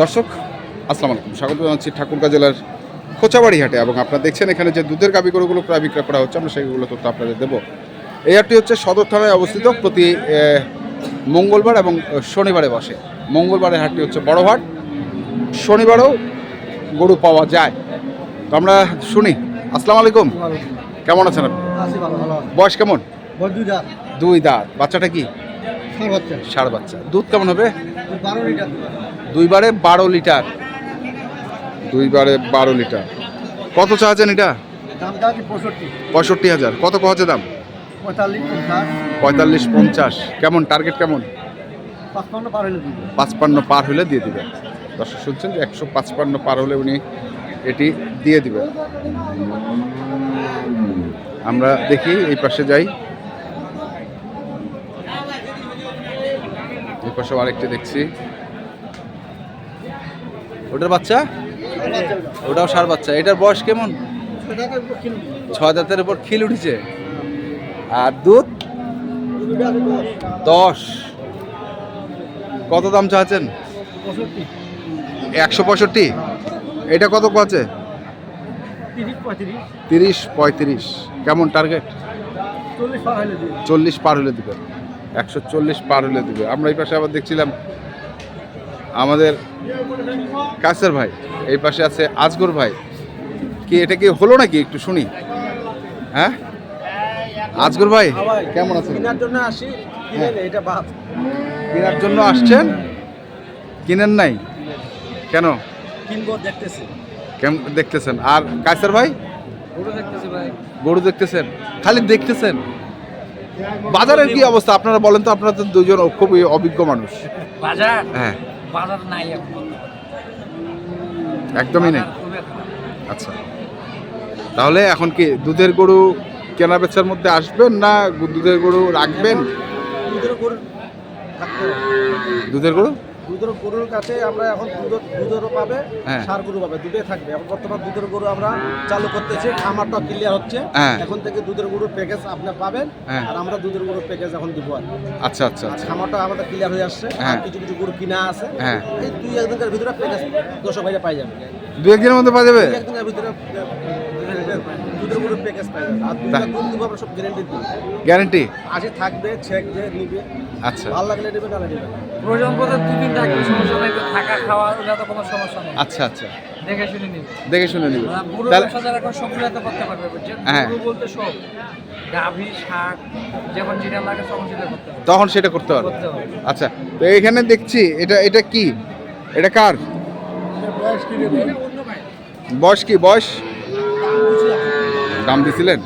দর্শক আসসালামু আলাইকুম। স্বাগত জানাচ্ছি ঠাকুরগাঁ জেলার খোঁচাবাড়ি হাটে এবং আপনারা দেখছেন এখানে যে দুধের গাবি গরুগুলো প্রায় বিক্রয় করা হচ্ছে আমরা সেগুলো তথ্য আপনাদের দেবো। এই হাটটি হচ্ছে সদর থানায় অবস্থিত প্রতি মঙ্গলবার এবং শনিবারে বসে। মঙ্গলবারের হাটটি হচ্ছে বড় হাট শনিবারেও গরু পাওয়া যায়। তো আমরা শুনি আসসালামু আলাইকুম। কেমন আছেন আপনি? বয়স কেমন? বল দুইটা দুই দাঁত। বাচ্চাটা কি? ষাড় বাচ্চা দুধ কেমন হবে? দুইবারে বারো লিটার। দুইবারে বারো লিটার। কত চাচ্ছেন এটা? পঁয়ষট্টি। হাজার। কত কহছে দাম? পঁয়তাল্লিশ পঞ্চাশ। কেমন? টার্গেট কেমন? পাঁচপান্ন পার হলে পাঁচপান্ন পার হলে দিয়ে দিবে দর্শক শুনছেন যে একশো পাঁচপান্ন পার হলে উনি এটি দিয়ে দিবে আমরা দেখি এই পাশে যাই। পাশে আরেকটি দেখছি। ওটার বাচ্চা? ওটাও সার বাচ্চা। এটার বয়স কেমন? ছয় দাঁতের উপর খিল উঠেছে। আর দুধ? দশ। কত দাম চাচ্ছেন? একশো পঁয়ষট্টি। এটা কত আছে তিরিশ পঁয়ত্রিশ। তিরিশ পঁয়ত্রিশ কেমন টার্গেট? চল্লিশ পার হলে দিবে একশো চল্লিশ পার হলে দেবে। আমরা এই পাশে আবার দেখছিলাম আমাদের কাছের ভাই এই পাশে আছে আজগর ভাই। কি এটা কি হলো নাকি একটু শুনি? হ্যাঁ? আজগর ভাই? কেমন আছেন? কেনার জন্য আসি কিনে এটা বাদ। কেনার জন্য আসছেন? কিনেন নাই? কেন? কিনবো দেখতেছি। কেমন দেখতেছেন। আর কাছের ভাই? দেখতেছি ভাই। গরু দেখতেছেন? খালি দেখতেছেন? বাজারের কি অবস্থা? আপনারা বলেন তো আপনারা তো দুজন খুবই অভিজ্ঞ মানুষ। বাজার? হ্যাঁ। বাজার নাই একদমই নেই। আচ্ছা। তাহলে এখন কি দুধের গরু কেনা বেচার মধ্যে আসবেন না দুধের গরু রাখবেন? দুধের গরু দুধের গরু? দুধের গরুর কাছে আমরা এখন দুধ দুধেরও পাবে হ্যাঁ। সার গরু পাবে দুটোই থাকবে এখন বর্তমান দুধের গরু আমরা চালু করতেছি খামারটা ক্লিয়ার হচ্ছে হ্যাঁ। এখন থেকে দুধের গরুর প্যাকেজ আপনি পাবেন হ্যাঁ। আর আমরা দুধের গরুর প্যাকেজ এখন দিব আর আচ্ছা আচ্ছা আচ্ছা খামারটা আমাদের ক্লিয়ার হয়ে আসছে। কিছু কিছু গরু কিনা আছে। এই দুই একদিনের ভিতরে প্যাকেজ দর্শক ভাইরা পাই যাবে দু একদিনের মধ্যে পাওয়া যাবে একদিনের ভিতরে দুধের গরুর প্যাকেজ পাই আর দুধটা দুধ দিব আমরা সব গ্যারেন্টি দিই গ্যারেন্টি আসে থাকবে চেক যে নিবে। আচ্ছা। ভালো লাগলে নেবে না নেবে প্রয়োজন হয় দুদিন থাকবে সমস্যা নাই থাকা খাওয়া ওটা তো কোনো সমস্যা নেই। আচ্ছা আচ্ছা। দেখে শুনে নিবে। দেখে শুনে নিবে। তাহলে তো করতে পারবে। হ্যাঁ। বলতে সব গাভী শাক যেটা লাগে তখন সেটা করতে হবে। তখন সেটা পারবে করতে হবে। আচ্ছা তো এখানে দেখছি এটা এটা কি? এটা কার? বয়স কি? বয়স? দাম দিছিলেন?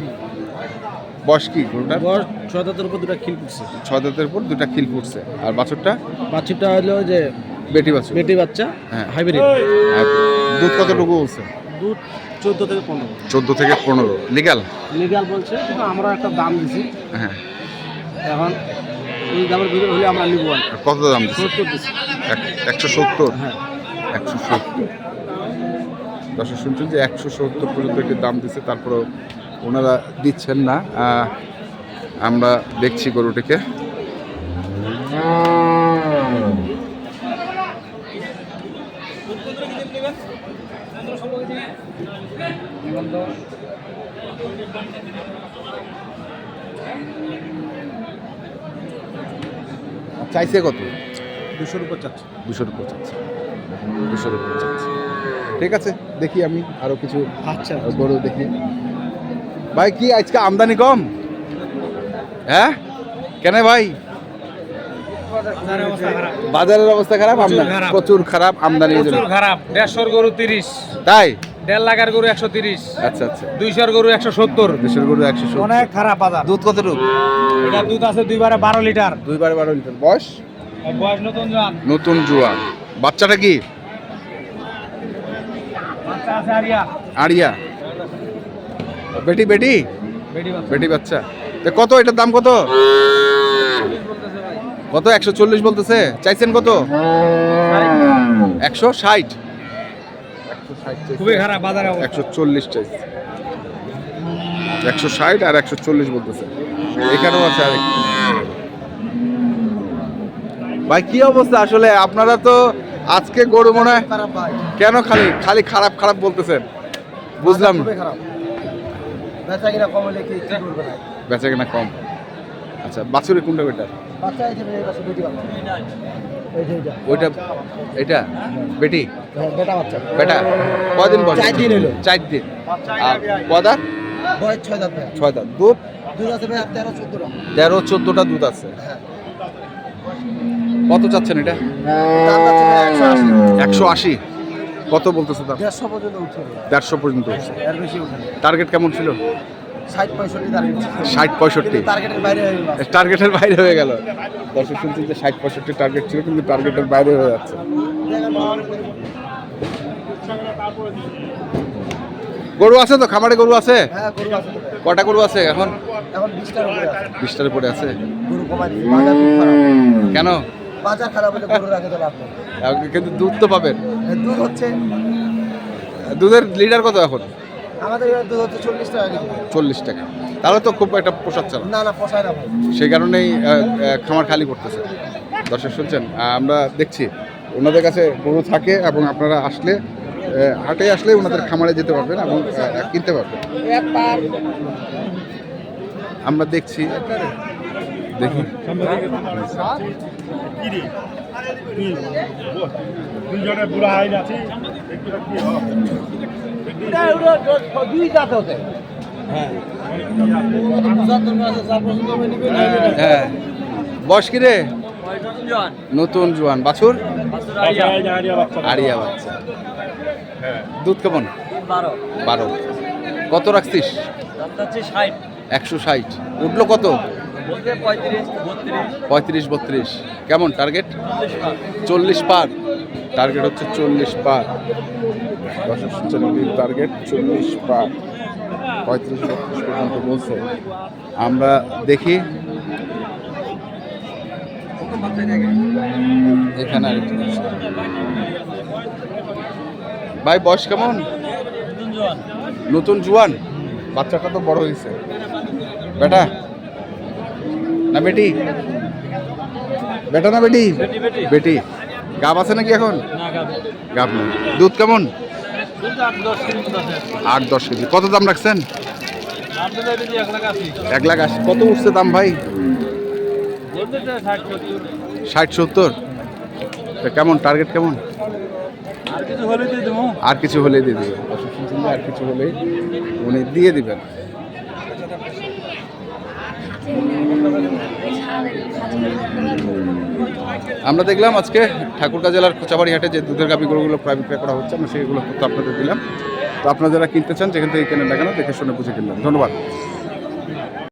বয়স কি গরুটার? বয়স ছয় দাঁতের উপর দুটো খিল পড়ছে। ছয় দাঁতের উপর দুটা খিল ফুটছে আর বাছরটা? বাচ্চাটা হলো যে বেটি বাছুর। বেটি বাচ্চা হ্যাঁ। হাইব্রিড। আর দুধ কতটুকু বলছে? দুধ চোদ্দ থেকে পনেরো। চোদ্দ থেকে পনেরো। লিগাল লিগাল বলছে কিন্তু আমরা একটা দাম দিছি। হ্যাঁ। এখন এই দামের ভিতরে হলে আমরা নিব। কত দাম সত্তর দিছি। একশো সত্তর? হ্যাঁ। একশো সত্তর। দর্শক শুনছেন যে একশো সত্তর পর্যন্ত একটি দাম দিচ্ছে তারপরে ওনারা দিচ্ছেন না। আমরা দেখছি গরুটিকে। চাইছে কত? দুশোর উপর চাচ্ছে। দুশোর উপর চাচ্ছে। দুশোর উপর চাচ্ছে। ঠিক আছে দেখি আমি আরও কিছু আচ্ছা। গরু দেখি। ভাই কি আজকে আমদানি কম? হ্যাঁ? কেন ভাই? বাজারের অবস্থা খারাপ প্রচুর খারাপ। আমদানি প্রচুর খারাপ। দেড়শোর গরু তিরিশ। তাই? দেড় লাখের গরু একশো তিরিশ। আচ্ছা আচ্ছা। দুইশোর গরু একশো সত্তর। দেশের গরু একশো সত্তর। অনেক খারাপ বাজার। দুধ কতটুকু এটা দুধ আছে দুইবারে বারো লিটার। দুইবার বারো লিটার। বয়স? বয়স নতুন জান নতুন জুয়ান। বাচ্চাটা কি? আড়িয়া বেটি বেটি? বেটি বাচ্চা। কত? এটার দাম কত? কত? একশো চল্লিশ বলতেছে। চাইছেন কত? একশো ষাট। খুবই খারাপ বাজারে একশো চল্লিশ চাইছে। একশো ষাট আর একশো চল্লিশ বলতেছে। এখানেও আছে আরেক ভাই কি অবস্থা? আসলে আপনারা তো আজকে গরু মনে হয় কেন খালি খালি খারাপ খারাপ বলতেছেন? বুঝলাম বেচা কিনা কম আচ্ছা বাছুরি কোনটা ওইটা? বাচ্চা এই যে এই পাশে বেটি বাচ্চা। এই যে এইটা। ওইটা এটা বেটি? হ্যাঁ, বেটা বাচ্চা। বয়স? চার দিন হলো। চার দিন। আর বয়স ছয় দাঁত ছয় দাঁত। দুধ? দুধ আছে তেরো চোদ্দটা তেরো চোদ্দটা দুধ আছে। হ্যাঁ। কত চাচ্ছেন এটা? একশো আশি। কত বলতেছে দাম? দেড়শো পর্যন্ত উঠছে। দেড়শো পর্যন্ত উঠছে। এর বেশি উঠে টার্গেট কেমন ছিল? ষাট পঁয়ষট্টি ষাট পঁয়ষট্টি। টার্গেটের বাইরে হয়ে গেল। দর্শক শুনছি যে ষাট পঁয়ষট্টি টার্গেট ছিল কিন্তু টার্গেটের বাইরে হয়ে যাচ্ছে। গরু আছে তো? খামারে গরু আছে? হ্যাঁ। কটা গরু আছে এখন? বিশটার উপরে আছে। কেন? বাজার খারাপ হলে গরু রাখে তো লাভ নেই। কিন্তু দুধ তো পাবেন। দুধ হচ্ছে দুধের লিটার কত এখন? আমাদের দুধ হচ্ছে চল্লিশ টাকা চল্লিশ টাকা। তাহলে তো খুব একটা পোষাচ্ছে না। না না পোষায় না সেই কারণেই খামার খালি করতেছে। দর্শক শুনছেন আমরা দেখছি ওনাদের কাছে গরু থাকে এবং আপনারা আসলে হাটে আসলে ওনাদের খামারে যেতে পারবেন এবং কিনতে পারবেন। আমরা দেখছি দেখি। হ্যাঁ। বয়স কি রে? নতুন জোয়ান। বাছুর? আরিয়া বাচ্চা। দুধ কেমন? বারো। কত রাখছিস? একশো ষাট। উঠল কত? পঁয়ত্রিশ বত্রিশ। কেমন টার্গেট চল্লিশ পার। টার্গেট হচ্ছে চল্লিশ পার। টার্গেট চল্লিশ পার। পঁয়ত্রিশ বত্রিশ পর্যন্ত বলছে। আমরা দেখি। এখানে। ভাই বয়স কেমন? নতুন জুয়ান? বাচ্চাটা তো বড় হয়েছে। বেটা? না বেটি? বেটা না বেটি? বেটি গাব আছে নাকি এখন? গাব। নেই। দুধ কেমন? আট দশ কেজি কত দাম রাখছেন? এক লাখ আশি। কত উঠছে দাম ভাই? ষাট সত্তর। তা কেমন? টার্গেট কেমন? আর কিছু হলে দিয়ে যে আর কিছু হলে উনি দিয়ে দিবেন। আমরা দেখলাম আজকে ঠাকুরগাঁ জেলার কোচাবাড়ি হাটে যে দুধের গাভি গরুগুলো প্রায় বিক্রয় করা হচ্ছে, আমরা সেইগুলো তথ্য আপনাদের দিলাম। তো আপনারা যারা কিনতে চান, যেখান থেকে কেনেন না কেন, দেখে শুনে বুঝে কিনলাম ধন্যবাদ।